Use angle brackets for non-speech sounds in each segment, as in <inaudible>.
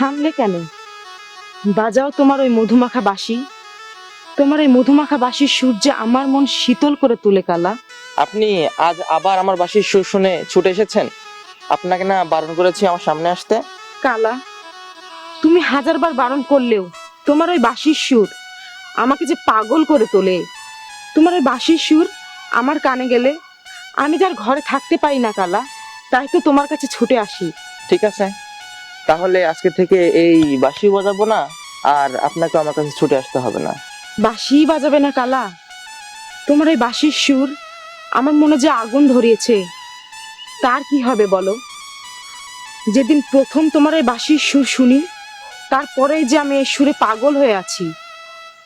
থামলে কেন? বাজাও তোমার ওই মধুমাখা বাসি। তোমার এই মধুমাখা বাঁশির সূর্যে আমার মন শীতল করে তুলে কালা। আপনি আজ আবার আমার বাসির সুর শুনে ছুটে এসেছেন? আপনাকে না বারণ করেছি আমার সামনে আসতে? কালা তুমি হাজারবার বারণ করলেও তোমার ওই বাঁশির সুর আমাকে যে পাগল করে তোলে। তোমার ওই বাঁশির সুর আমার কানে গেলে আমি যার ঘরে থাকতে পারি না কালা তাই তো তোমার কাছে ছুটে আসি। ঠিক আছে। তাহলে আজকে থেকে এই বাঁশি বাজাবো না আর আপনাকে আমার কাছে ছুটে আসতে হবে না। বাঁশি বাজাবে না কালা? তোমার এই বাঁশির সুর আমার মনে যে আগুন ধরিয়েছে তার কি হবে বলো? যেদিন প্রথম তোমার এই বাঁশির সুর শুনি তারপরেই যে আমি এই সুরে পাগল হয়ে আছি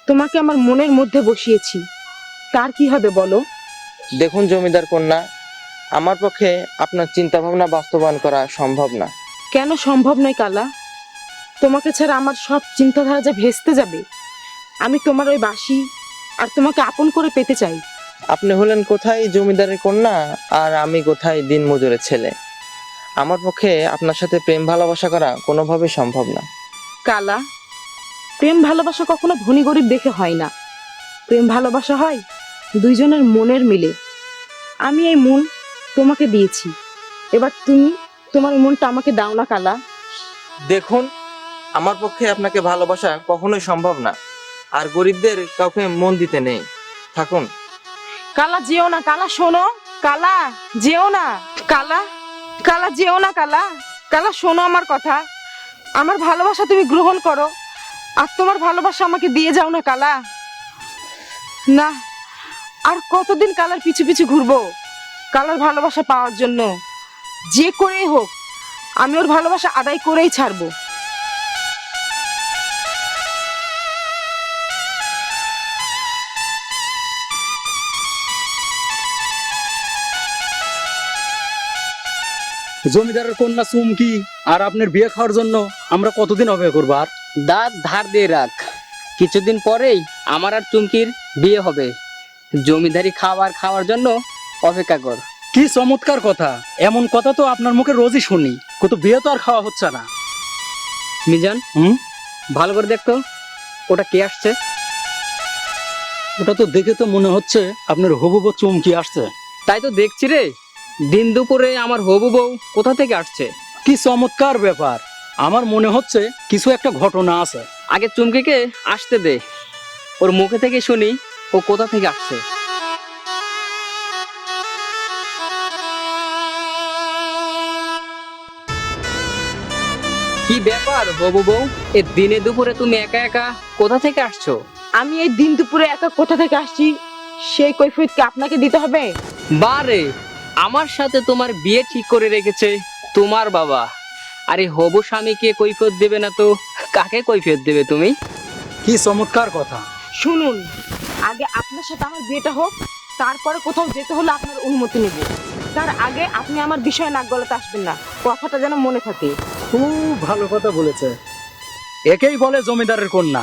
তোমাকে আমার মনের মধ্যে বসিয়েছি তার কি হবে বলো? দেখুন জমিদার কন্যা আমার পক্ষে আপনার চিন্তা ভাবনা বাস্তবায়ন করা সম্ভব না। কেন সম্ভব নয় কালা? তোমাকে ছাড়া আমার সব চিন্তাধারা যে ভেস্তে যাবে আমি তোমার ওই বাসি আর তোমাকে আপন করে পেতে চাই। আপনি হলেন কোথায় জমিদারের কন্যা আর আমি কোথায় দিন মজুরের ছেলে? আমার পক্ষে আপনার সাথে প্রেম ভালোবাসা করা কোনোভাবেই সম্ভব না। কালা প্রেম ভালোবাসা কখনো ধনী গরিব দেখে হয় না। প্রেম ভালোবাসা হয় দুইজনের মনের মিলে। আমি এই মন তোমাকে দিয়েছি। এবার তুমি তোমার মনটা আমাকে দাও না কালা। দেখুন আমার পক্ষে আপনাকে ভালোবাসা কখনোই সম্ভব না। আর গরিবদের কাউকে মন দিতে নেই। থাকুন। কালা যেও না কালা শোনো। কালা যেও না কালা কালা যেও না কালা। কালা শোনো আমার কথা। আমার ভালোবাসা তুমি গ্রহণ করো। আর তোমার ভালোবাসা আমাকে দিয়ে যাও না কালা। না আর কতদিন কালার পিছু পিছু ঘুরবো? কালার ভালোবাসা পাওয়ার জন্য। যে করেই হোক আমি ওর ভালোবাসা আদায় করেই ছাড়বো। জমিদারের কন্যা চুমকি আর আপনার বিয়ে খাওয়ার জন্য আমরা কতদিন অপেক্ষা করব আর? দাঁত ধার দিয়ে রাখ। কিছুদিন পরেই আমার আর চুমকির বিয়ে হবে। জমিদারি খাবার খাওয়ার জন্য অপেক্ষা কর। কি চমৎকার কথা। এমন কথা তো আপনার মুখে রোজই শুনি। কত বিয়ে তো আর খাওয়া হচ্ছে না। মিজান? হুম? ভালো করে দেখতো। ওটা কে আসছে? ওটা তো দেখে তো মনে হচ্ছে আপনার হবু বউ চুমকি আসছে। তাই তো দেখছি রে। দিন দুপুরে আমার হবু বউ কোথা থেকে আসছে? কি চমৎকার ব্যাপার। আমার মনে হচ্ছে কিছু একটা ঘটনা আছে। আগে চুমকিকে আসতে দে। ওর মুখে থেকে শুনি ও কোথা থেকে আসছে। কি ব্যাপার হবু বউ? এ দিনে দুপুরে তুমি একা একা কোথা থেকে আসছো? আমি এই দিন দুপুরে একা কোথা থেকে আসছি? সেই কৈফিয়ত কি আপনাকে দিতে হবে? বারে আমার সাথে তোমার বিয়ে ঠিক করে রেখেছে তোমার বাবা। আরে হবু স্বামীকে কৈফিয়ত দেবে না তো? কাকে কৈফিয়ত দেবে তুমি? কি চমৎকার কথা। শুনুন আগে আপনার সাথে আমার বিয়েটা হোক তারপরে কোথাও যেতে হলে আপনার অনুমতি নেব। তার আগে আপনি আমার বিষয়ে নাক গলাতে আসবেন না। কথাটা যেন মনে থাকে। খুব ভালো কথা বলেছে। একেই বলে জমিদারের কন্যা।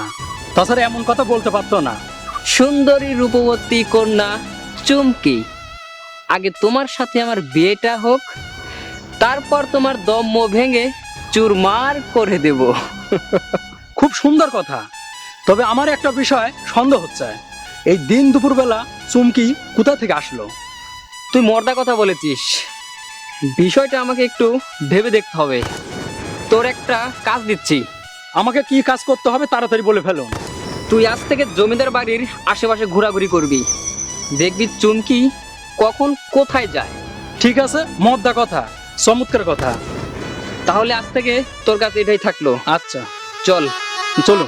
তাছাড়া এমন কথা বলতে পারতো না। সুন্দরী রূপবতী কন্যা চুমকি। আগে তোমার সাথে আমার বিয়েটা হোক তারপর তোমার দম্ম ভেঙে চুরমার করে দেব। <laughs> খুব সুন্দর কথা। তবে আমার একটা বিষয় সন্দেহ হচ্ছে। এই দিন দুপুরবেলা চুমকি কোথা থেকে আসলো? তুই মর্দা কথা বলেছিস। বিষয়টা আমাকে একটু ভেবে দেখতে হবে। তোর একটা কাজ দিচ্ছি। আমাকে কি কাজ করতে হবে তাড়াতাড়ি বলে ফেলুন তুই আজ থেকে জমিদার বাড়ির আশেপাশে ঘোরাঘুরি করবি। দেখবি চুমকি কখন কোথায় যায়। ঠিক আছে মদ্দা কথা চমৎকার কথা। তাহলে আজ থেকে তোর কাছে এটাই থাকল। আচ্ছা। চল। চলুন।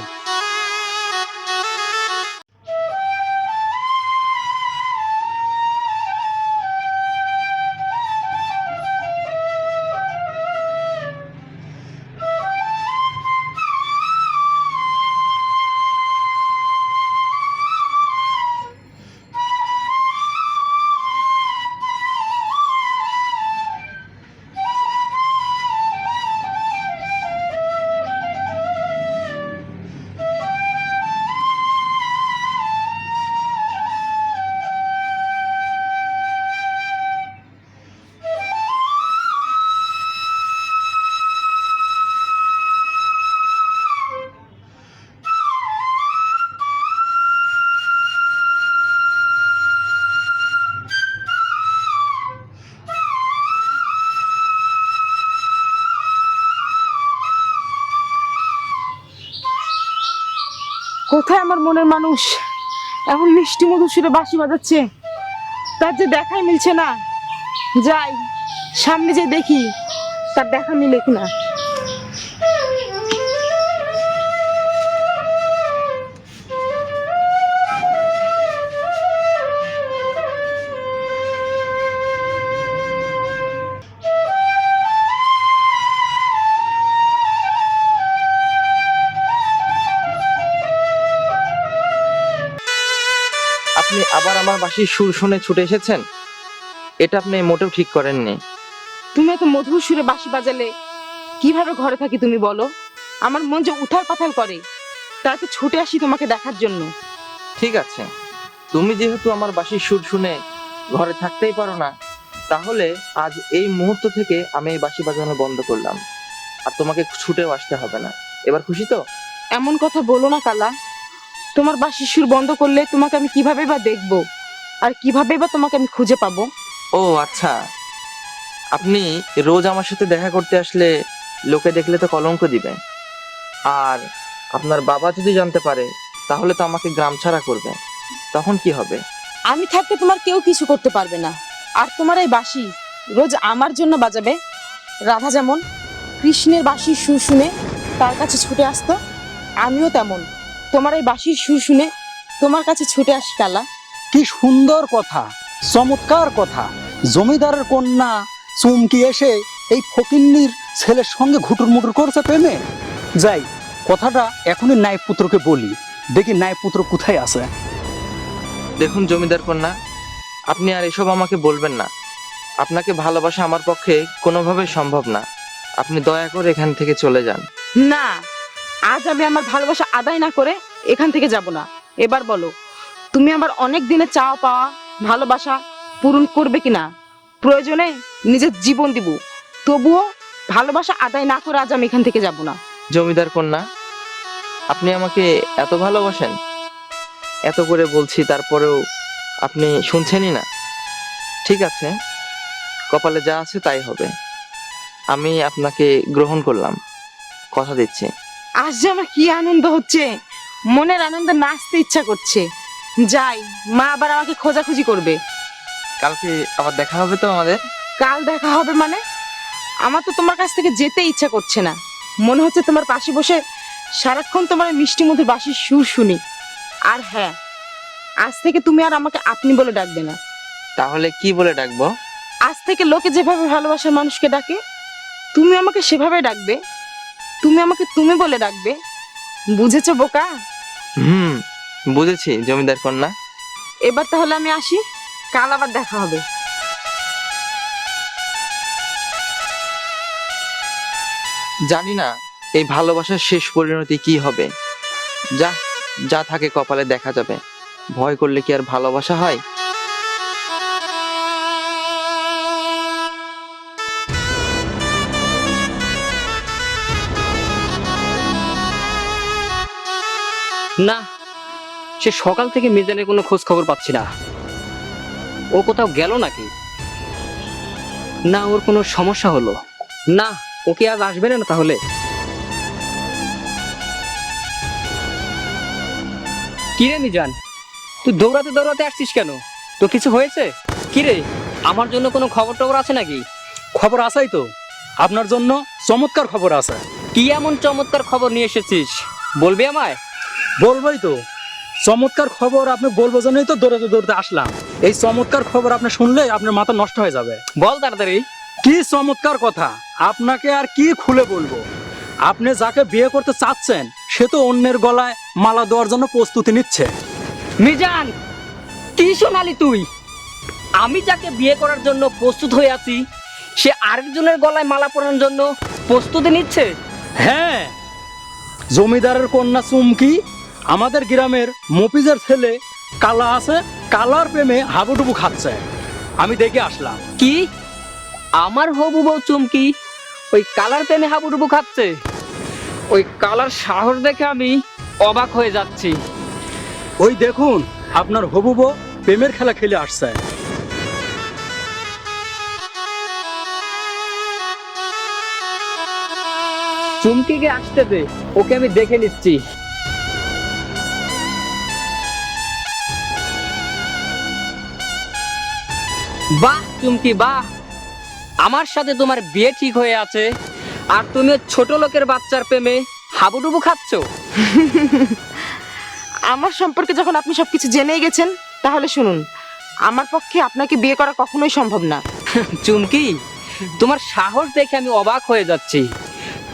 কোথায় আমার মনের মানুষ? এখন মিষ্টি মধু সুরে বাঁশি বাজাচ্ছে। তার যে দেখাই মিলছে না। যাই, সামনে যে দেখি, তার দেখা মিলে কিনা? আপনি আবার আমার বাসির সুর শুনে ছুটে এসেছেন? এটা আপনি মোটেও ঠিক করেননি। তুমি এত মধুর সুরে বাঁশি বাজালে কীভাবে ঘরে থাকি তুমি বলো? আমার মন যে উথাল পাথাল করে তাই তো ছুটে আসি তোমাকে দেখার জন্য। ঠিক আছে। তুমি যেহেতু আমার বাসির সুর শুনে ঘরে থাকতেই পারো না তাহলে আজ এই মুহূর্ত থেকে আমি এই বাঁশি বাজানো বন্ধ করলাম। আর তোমাকে ছুটেও আসতে হবে না। এবার খুশি তো? এমন কথা বলো না কালা। তোমার বাঁশির সুর বন্ধ করলে তোমাকে আমি কীভাবে বা দেখব? আর কীভাবে বা তোমাকে আমি খুঁজে পাবো? ও আচ্ছা। আপনি রোজ আমার সাথে দেখা করতে আসলে লোকে দেখলে তো কলঙ্ক দিবে। আর আপনার বাবা যদি জানতে পারে তাহলে তো আমাকে গ্রাম ছাড়া করবে। তখন কি হবে? আমি থাকতে তোমার কেউ কিছু করতে পারবে না। আর তোমার এই বাঁশি রোজ আমার জন্য বাজাবে। রাধা যেমন কৃষ্ণের বাঁশির সুর শুনে তার কাছে ছুটে আসতো আমিও তেমন। তোমার এই বাঁশির সুর শুনে তোমার কাছে ছুটে আসি কালা। কি সুন্দর কথা চমৎকার কথা। জমিদারের কন্যা চুমকি এসে এই ফকিন্নির ছেলের সঙ্গে ঘুটুর মুটুর করছে প্রেমে? যাই কথাটা এখনই নায়পুত্রকে বলি। দেখি নায়পুত্র কোথায় আছে। দেখুন জমিদার কন্যা আপনি আর এসব আমাকে বলবেন না। আপনাকে ভালোবাসা আমার পক্ষে কোনোভাবে সম্ভব না। আপনি দয়া করে এখান থেকে চলে যান। না আজ আমি আমার ভালোবাসা আদায় না করে এখান থেকে যাব না। এবার বলো, তুমি আমার অনেক দিনে চাওয়া পাওয়া, ভালোবাসা পূরণ করবে কিনা? প্রয়োজনে নিজের জীবন দিব। তবুও ভালোবাসা আদায় না করে আজ আমি এখান থেকে যাব না। জমিদার কন্যা, আপনি আমাকে এত ভালোবাসেন, এত করে বলছি, তারপরেও আপনি শুনছেনই না। ঠিক আছে, কপালে যা আছে তাই হবে। আমি আপনাকে গ্রহণ করলাম, কথা দিচ্ছি। আজ যে আমার কি আনন্দ হচ্ছে? মনের আনন্দে নাচতে ইচ্ছা করছে। যাই মা আবার আমাকে খোঁজাখুঁজি করবে। কালকে আবার দেখা হবে তো আমাদের? কাল দেখা হবে মানে? আমার তো তোমার কাছ থেকে যেতে ইচ্ছা করছে না। মনে হচ্ছে তোমার পাশে বসে সারাক্ষণ তোমার মিষ্টি মধুর বাসির সুর শুনি। আর হ্যাঁ আজ থেকে তুমি আর আমাকে আপনি বলে ডাকবে না। তাহলে কি বলে ডাকবো? আজ থেকে লোকে যেভাবে ভালোবাসার মানুষকে ডাকে তুমি আমাকে সেভাবে ডাকবে। তুমি আমাকে তুমি বলে ডাকবে বুঝেছ বোকা? হুম বুঝেছি জমিদার কন্যা। এবার তাহলে আমি আসি কাল আবার দেখা হবে। জানি না এই ভালোবাসার শেষ পরিণতি কি হবে। যা যা থাকে কপালে দেখা যাবে। ভয় করলে কি আর ভালোবাসা হয়? না, সে সকাল থেকে মিজানের কোনো খোঁজ খবর পাচ্ছি না। ও কোথাও গেল নাকি? না, ওর কোনো সমস্যা হলো। না ওকে আজ আসবে না তাহলে? কিরে মিজান, তুই দৌড়াতে দৌড়াতে আসছিস কেন? তো কিছু হয়েছে? কিরে আমার জন্য কোনো খবর টবর আছে নাকি? খবর আসাই তো। আপনার জন্য চমৎকার খবর আছে। কি এমন চমৎকার খবর নিয়ে এসেছিস? বলবি আমায়? বলবোই তো। চমৎকার খবর আপনি বলব জন্যই তো দৌড়াতে দৌড়তে আসলাম। এই চমৎকার খবর আপনি শুনলে আপনার মাথা নষ্ট হয়ে যাবে। বল তাড়াতাড়ি। কি চমৎকার কথা। আপনাকে আর কি খুলে বলব? আপনি যাকে বিয়ে করতে চাচ্ছেন সে তো অন্যের গলায় মালা দেওয়ার জন্য প্রস্তুতি নিচ্ছে। মিজান কি শোনালি তুই? আমি যাকে বিয়ে করার জন্য প্রস্তুত হয়ে আছি সে আরেকজনের গলায় মালা পরানোর জন্য প্রস্তুতি নিচ্ছে? হ্যাঁ। জমিদারের কন্যা চুমকি আমাদের গ্রামের মফিজের ছেলে কালা আছে কালার প্রেমে হাবুডুবু খাচ্ছে। আমি দেখে আসলাম। কি? আমার হবু বউ চুমকি ওই কালার প্রেমে হাবুডুবু খাচ্ছে? ওই কালার সাহস দেখে আমি অবাক হয়ে যাচ্ছি। ওই দেখুন আপনার হবু বউ প্রেমের খেলা খেলে আসছে। চুমকিকে আসতে দে ওকে আমি দেখে নিচ্ছি। বাহ চুমকি বাহ। আমার সাথে তোমার বিয়ে ঠিক হয়ে আছে। আর তুমি ছোট লোকের বাচ্চার প্রেমে হাবুডুবু খাচ্ছ? <laughs> আমার সম্পর্কে যখন আপনি সবকিছু জেনেই গেছেন তাহলে শুনুন আমার পক্ষে আপনাকে বিয়ে করা কখনোই সম্ভব না। <laughs> চুমকি তোমার সাহস দেখে আমি অবাক হয়ে যাচ্ছি।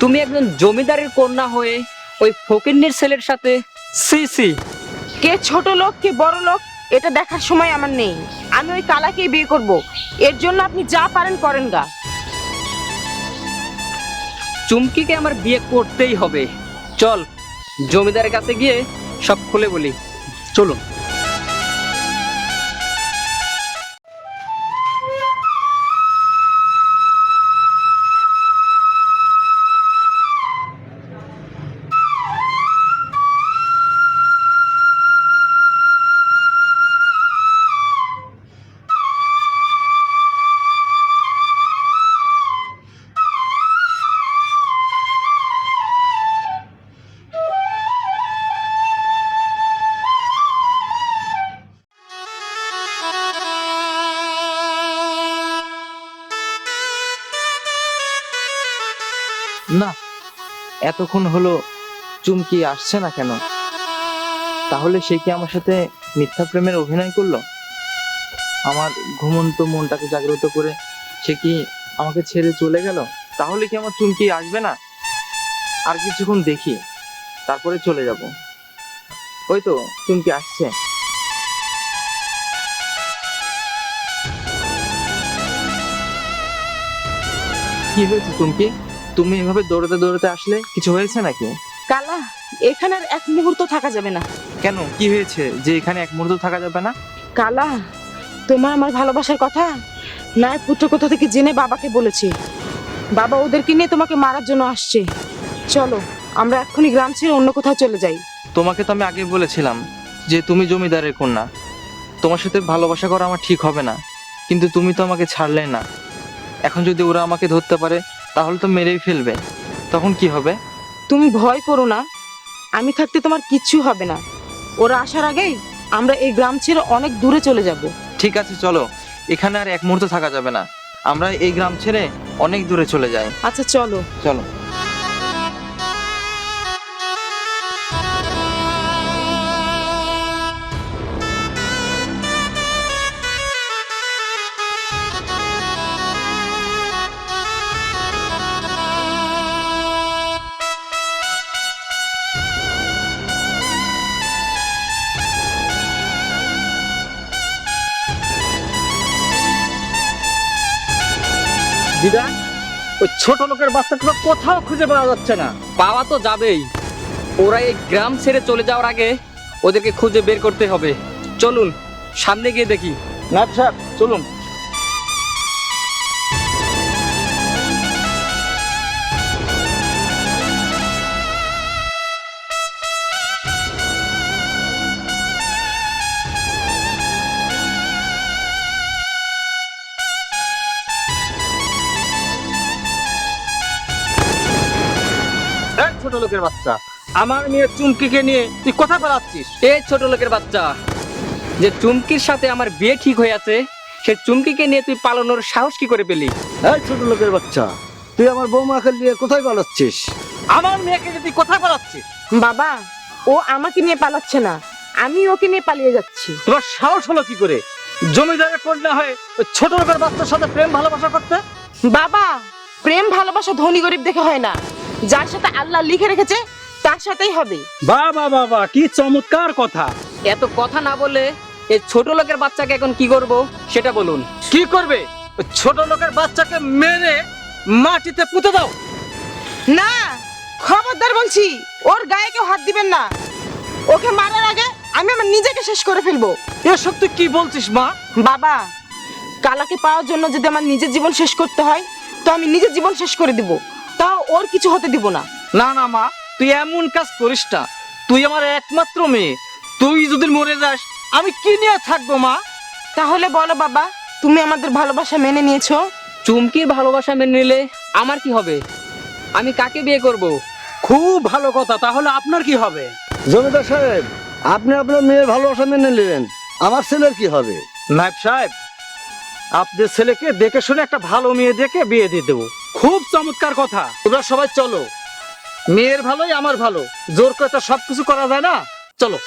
তুমি একজন জমিদারের কন্যা হয়ে ওই ফকিন্নির ছেলের সাথে সি সি। কে ছোট লোক কে বড় লোক এটা দেখার সময় আমার নেই। আমি ওই কালাকেই বিয়ে করব। এর জন্য আপনি যা পারেন করেন গা। চুমকিকে আমার বিয়ে করতেই হবে। চল, জমিদারের কাছে গিয়ে সব খুলে বলি। চলুন। এতক্ষণ হলো চুমকি আসছে না কেন? তাহলে সে কি আমার সাথে মিথ্যা প্রেমের অভিনয় করল? আমার ঘুমন্ত মনটাকে জাগ্রত করে সে কি আমাকে ছেড়ে চলে গেল? তাহলে কি আমার চুমকি আসবে না? আর কিছুক্ষণ দেখি, তারপরে চলে যাব। ওই তো, চুমকি আসছে। কি হয়েছে চুমকি? তুমি এভাবে দৌড়াতে দৌড়াতে আসলে কিছু হয়েছে নাকি? কালা এখানে আর এক মুহূর্ত থাকা যাবে না। কেন? কি হয়েছে যে এখানে এক মুহূর্ত থাকা যাবে না? কালা তোমার আমার ভালোবাসার কথা নাই পুত্র কোথা থেকে জেনে বাবাকে বলেছি। বাবা ওদেরকে নিয়ে তোমাকে মারার জন্য আসছে। চলো আমরা এক্ষুনি গ্রাম ছেড়ে অন্য কোথাও চলে যাই। তোমাকে তো আমি আগে বলেছিলাম যে তুমি জমিদারের কন্যা। তোমার সাথে ভালোবাসা করা আমার ঠিক হবে না। কিন্তু তুমি তো আমাকে ছাড়লে না। এখন যদি ওরা আমাকে ধরতে পারে তাহলে তো মেরেই ফেলবে। তখন কি হবে? তুমি ভয় করো না। আমি থাকতে তোমার কিচ্ছু হবে না। ওরা আসার আগেই আমরা এই গ্রাম ছেড়ে অনেক দূরে চলে যাব। ঠিক আছে চলো। এখানে আর এক মুহূর্ত থাকা যাবে না। আমরা এই গ্রাম ছেড়ে অনেক দূরে চলে যাই। আচ্ছা চলো। চলো। ওই ছোট লোকের বাচ্চাগুলো কোথাও খুঁজে পাওয়া যাচ্ছে না। পাওয়া তো যাবেই। ওরা এই গ্রাম ছেড়ে চলে যাওয়ার আগে ওদেরকে খুঁজে বের করতে হবে। চলুন সামনে গিয়ে দেখি। না স্যার চলুন। লোকের বাচ্চা। আমার মেয়ে চুমকিকে নিয়ে তুই কোথায় পালাচ্ছিস? এ ছোট লোকের বাচ্চা যে চুমকির সাথে আমার বিয়ে ঠিক হয়ে আছে সে চুমকিকে নিয়ে তুই পালানোর সাহস কি করে পেলি? এই ছোট লোকের বাচ্চা তুই আমার বৌমাকে নিয়ে কোথায় পালাচ্ছিস? আমার মেয়েকে যে তুই কোথায় পালাচ্ছিস? বাবা ও আমাকে নিয়ে পালাচ্ছে না। আমি ওকে নিয়ে পালিয়ে যাচ্ছি। তোমার সাহস হলো কি করে? জমিদারের কন্যা হয়ে ওই ছোট লোকের বাচ্চার সাথে প্রেম ভালোবাসা করতে? বাবা প্রেম ভালোবাসা ধনী গরিব দেখে হয় না। যার সাথে আল্লাহ লিখে রেখেছে তার সাথেই হবে। বাবা বাবা কি চমৎকার কথা। এত কথা না বলে এই ছোট লোকের বাচ্চাকে এখন কি করব সেটা বলুন। কি করবে? ওই ছোট লোকের বাচ্চাকে মেরে মাটিতে পুঁতে দাও। না খবরদার বলছি ওর গায়ে কেউ হাত দিবেন না। ওকে মারার আগে আমি আমার নিজেকে শেষ করে ফেলব। এসব তুই কি বলছিস মা? বাবা কালাকে পাওয়ার জন্য যদি আমার নিজের জীবন শেষ করতে হয় তো আমি নিজের জীবন শেষ করে দিব। তাও ওর কিছু হতে দিব না। না না মা তুই এমন কাজ করিস না। তুই আমার একমাত্র মেয়ে। তুই যদি মরে যাস আমি কি নিয়ে থাকব মা? তাহলে বলো বাবা তুমি আমাদের ভালোবাসা মেনে নিয়েছো? চুমকির ভালোবাসা মেনে নিলে আমার কি হবে? আমি কাকে বিয়ে করব? খুব ভালো কথা তাহলে আপনার কি হবে? জমিদার সাহেব আপনি আপনার মেয়ের ভালোবাসা মেনে নিলেন। আমার ছেলের কি হবে? নাইব সাহেব আপনার ছেলেকে দেখে শুনে একটা ভালো মেয়ে দেখে বিয়ে দিয়ে দেবো। খুব চমৎকার কথা। তোমরা সবাই চলো। মেয়ের ভালোই আমার ভালো। জোর করে তো সবকিছু করা যায় না? চলো।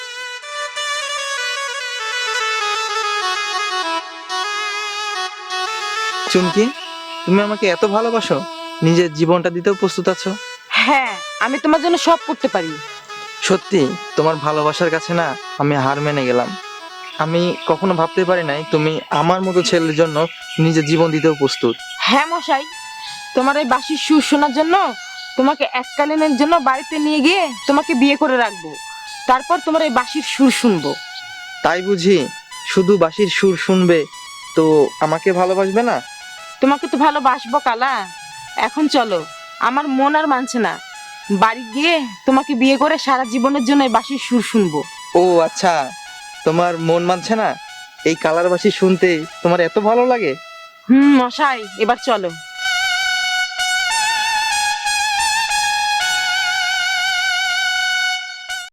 চুমকি তুমি আমাকে এত ভালোবাসো নিজের জীবনটা দিতেও প্রস্তুত আছো? হ্যাঁ আমি তোমার জন্য সব করতে পারি। সত্যি তোমার ভালোবাসার কাছে না আমি হার মেনে গেলাম। আমি কখনো ভাবতে পারি নাই তুমি আমার মতো ছেলের জন্য নিজের জীবন দিতেও প্রস্তুত। হ্যাঁ মশাই তোমার এই বাসির সুর শোনার জন্য তোমাকে এককালীনের জন্য বাড়িতে নিয়ে গিয়ে তোমাকে বিয়ে করে রাখব। তারপর তোমার এই বাসির সুর শুনব। তাই বুঝি? শুধু বাসির সুর শুনবে তো আমাকে ভালোবাসবে না? তোমাকে তো ভালোবাসবো কালা। এখন চলো আমার মন আর মানছে না। বাড়ি গিয়ে তোমাকে বিয়ে করে সারা জীবনের জন্য এই বাসির সুর শুনব। ও আচ্ছা। তোমার মন মানছে না? এই কালার বাসি শুনতে তোমার এত ভালো লাগে? হুম মশাই এবার চলো।